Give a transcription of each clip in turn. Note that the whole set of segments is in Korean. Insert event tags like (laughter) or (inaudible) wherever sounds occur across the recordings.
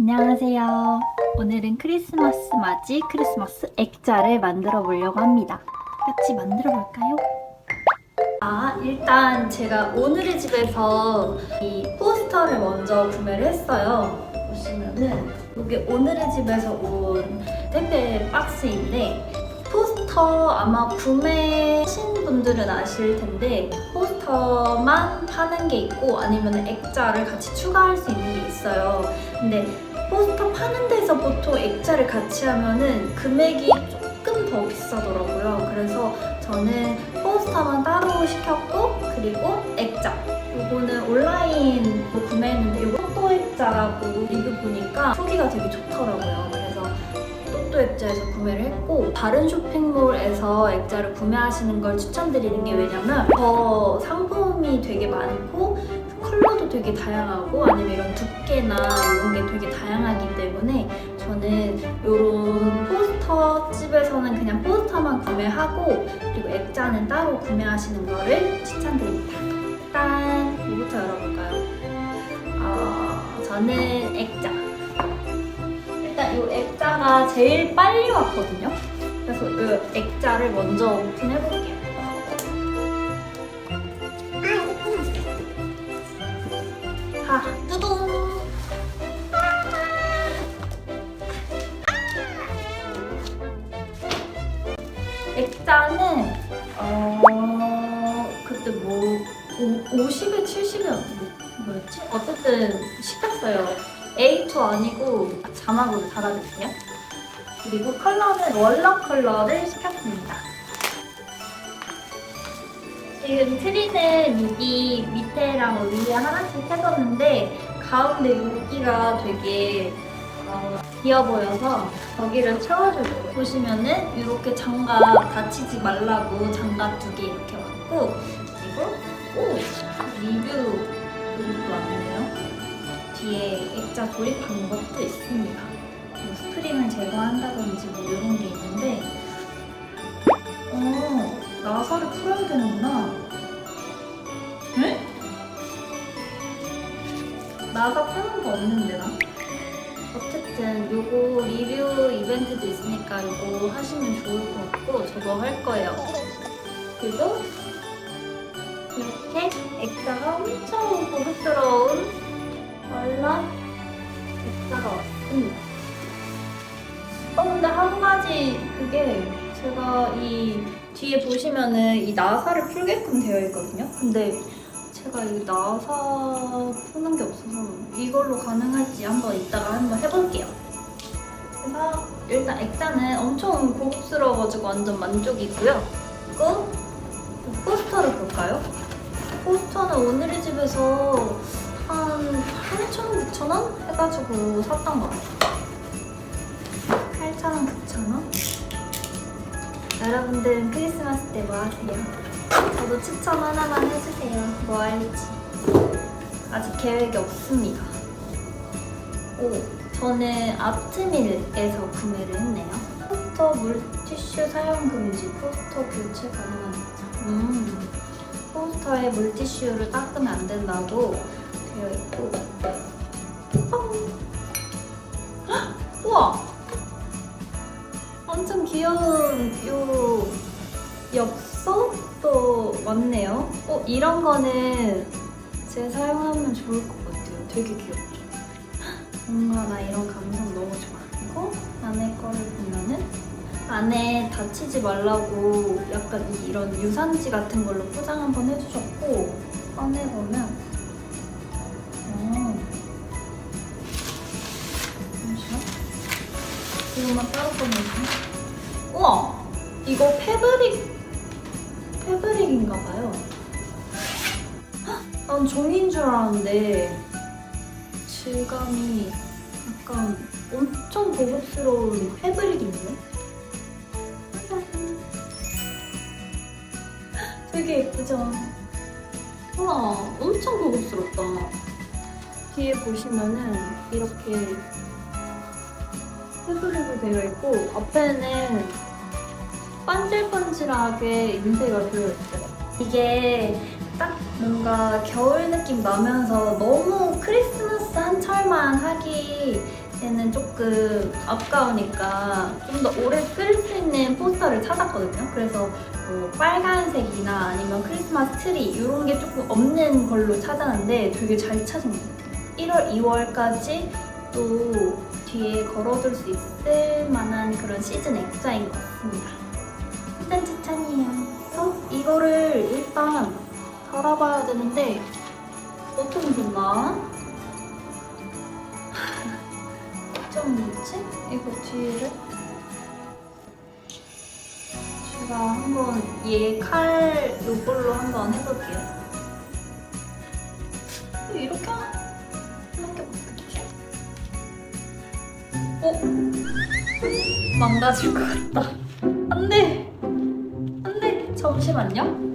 안녕하세요. 오늘은 크리스마스 맞이 크리스마스 액자를 만들어 보려고 합니다. 같이 만들어 볼까요? 아, 일단 제가 오늘의 집에서 이 포스터를 먼저 구매를 했어요. 보시면은 이게 오늘의 집에서 온 택배 박스인데 포스터 아마 구매하신 분들은 아실 텐데 포스터만 파는 게 있고 아니면 액자를 같이 추가할 수 있는 게 있어요. 근데 포스터 파는 데서 보통 액자를 같이 하면은 금액이 조금 더 비싸더라고요. 그래서 저는 포스터만 따로 시켰고 그리고 액자 요거는 온라인으로 구매했는데 요거 또또 액자라고 리뷰 보니까 후기가 되게 좋더라고요. 그래서 또또 액자에서 구매를 했고 다른 쇼핑몰에서 액자를 구매하시는 걸 추천드리는 게 왜냐면 더 상품이 되게 많고 되게 다양하고 아니면 이런 두께나 이런 게 되게 다양하기 때문에 저는 이런 포스터 집에서는 그냥 포스터만 구매하고 그리고 액자는 따로 구매하시는 거를 추천드립니다. 일단 뭐부터 열어볼까요? 어, 저는 액자. 일단 이 액자가 제일 빨리 왔거든요. 그래서 이 액자를 먼저 오픈해볼게요. 자, 뚜둥! 액자는 어 그때 뭐 오- 50에 70에 뭐였지? 어쨌든 시켰어요. A2 아니고 자막으로 달아드릴게요. 그리고 컬러는 월러 컬러를 시켰습니다. 지금 트리는 여기 밑에랑 위에 하나씩 해뒀는데 가운데 여기가 되게 어, 비어 보여서 거기를 채워주려고 보시면은 이렇게 장갑 다치지 말라고 장갑 두 개 이렇게 왔고 그리고 오! 리뷰 그것도 왔네요. 뒤에 액자 조립 방법도 있습니다. 뭐 스프링을 제거한다든지 뭐 이런 게 있는데 어 나사를 풀어야 되는 나사 푸는 거 없는데 나 어쨌든 요거 리뷰 이벤트도 있으니까 요거 하시면 좋을 것 같고 저거 할 거예요. 그리고 이렇게 액자가 엄청 고급스러운 얼라 액자가 왔습니다. 어 근데 한 가지 그게 제가 이 뒤에 보시면은 이 나사를 풀게끔 되어 있거든요. 근데 제가 이 나사 푸는 게 없어서 이걸로 가능할지 한번 이따가 한번 해볼게요. 그래서 일단 액자는 엄청 고급스러워가지고 완전 만족이고요. 그리고 포스터를 볼까요? 포스터는 오늘의 집에서 한 8,000원, 9,000원 해가지고 샀던 것 같아요. 8,000원, 9,000원? 여러분들은 크리스마스 때 뭐 하세요? 저도 추천 하나만 해주세요. 뭐 할지. 아직 계획이 없습니다. 오, 저는 아트밀에서 구매를 했네요. 포스터 물티슈 사용 금지, 포스터 교체 가능한. 음, 포스터에 물티슈를 닦으면 안 된다고 되어 있고. 이런 거는 제 사용하면 좋을 것 같아요. 되게 귀엽죠? 뭔가 나 이런 감성 너무 좋아. 그리고 안에 거를 보면은 안에 다치지 말라고 약간 이- 이런 유산지 같은 걸로 포장 한번 해주셨고 꺼내 보면 어. 잠시만 이것만 따로 꺼내주면 우와 이거 패브릭 패브릭인가 봐요. 헉, 난 종인 줄 알았는데 질감이 약간 엄청 고급스러운 패브릭인데요? (laughs) 되게 예쁘죠? 우와 엄청 고급스럽다. 뒤에 보시면은 이렇게 패브릭으로 되어 있고 앞에는 반질반질하게 인쇄가 되어 있어요. 이게 딱 뭔가 겨울 느낌 나면서 너무 크리스마스 한 철만 하기 얘는 조금 아까우니까 좀 더 오래 쓸 수 있는 포스터를 찾았거든요. 그래서 뭐 빨간색이나 아니면 크리스마스 트리 이런 게 조금 없는 걸로 찾았는데 되게 잘 찾은 것 같아요. 1월, 2월까지 또 뒤에 걸어둘 수 있을 만한 그런 시즌 액자인 것 같습니다. 일단 추천이에요. 그래서 이거를 일단 달아봐야 되는데 어떻게 됐나? 좀 뭐지? 이거 뒤를 제가 한번 얘 칼 요걸로 한번 해볼게요. 이렇게 하는 게 맞겠지? 어? 망가질 것 같다. 안 돼! 안 돼! 잠시만요.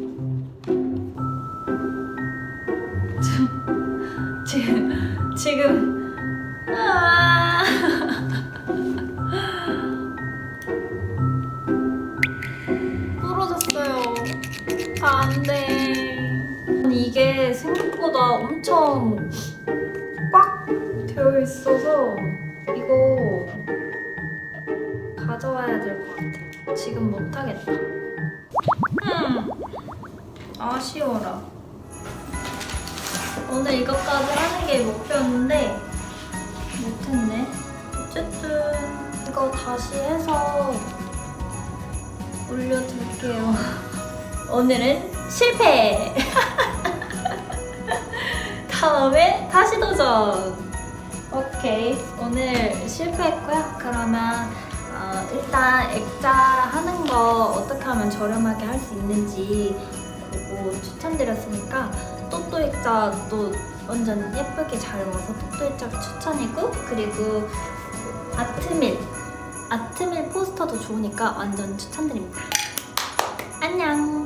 지금, 아. 부러졌어요. 아, 안 돼. 아니, 이게 생각보다 엄청 꽉 되어 있어서 이거 가져와야 될 것 같아. 지금 못하겠다. 음, 아쉬워라. 오늘 이것까지 하는 게 목표였는데 못했네. 어쨌든 이거 다시 해서 올려둘게요. (laughs) 오늘은 실패! (laughs) 다음에 다시 도전! 오케이. 오늘 실패했고요. 그러면 어, 일단 액자 하는 거 어떻게 하면 저렴하게 할 수 있는지 보고 추천드렸으니까 또또 액자도 완전 예쁘게 잘 와서 또또 액자를 추천이고 그리고 아트밀 아트밀 포스터도 좋으니까 완전 추천드립니다. 안녕!